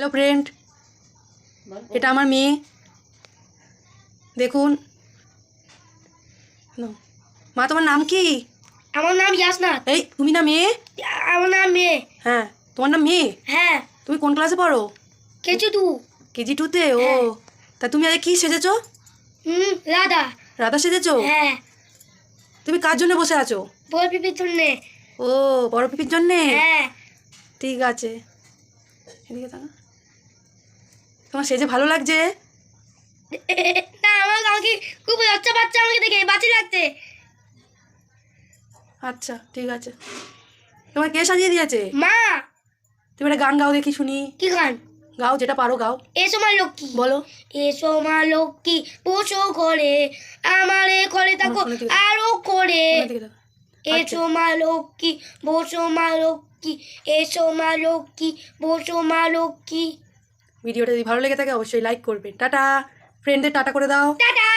Hello friend এটা আমার মেয়ে। দেখুন। মা তোমার নাম কি? আমার নাম ইয়াসনাথ এই তুমি না মেয়ে? আমার নাম মেয়ে। হ্যাঁ তোমার নাম মেয়ে? হ্যাঁ। তুমি কোন ক্লাসে পড়ো? কেজি টু কেজি টুতে ও। হ্যাঁ। তা তুমি আগে কি সেজেছো? হুম রাধা। রাধা সেজেছো? হ্যাঁ। তুমি কার জন্য বসে আছো? বল পিপির জন্যে। ও বড় পিপির জন্যে? হ্যাঁ। ঠিক আছে। এদিকে তাকা তোমার সেজে ভালো লাগছে? না আমার আমাকে খুব বাচ্চা বাচ্চা আমাকে দেখে বাচ্চা লাগছে। আচ্ছা ঠিক আছে। তোমার কে সাজিয়ে দিয়েছে? মা! তুমি একটা গান গাও দেখি শুনি। কি গান? গাও যেটা পারো গাও। এসো মা লক্ষ্মী। বলো। এসো মা লক্ষ্মী বসো করে আমারে করে থাকো আরও করে। তাকাও। এসো মা লক্ষ্মী বসো মা লক্ষ্মী এসো মা লক্ষ্মী বসো মা লক্ষ্মী। ভিডিওটা যদি ভালো লেগে থাকে অবশ্যই লাইক করবেন। টাটা! ফ্রেন্ডদের টাটা করে দাও। টাটা!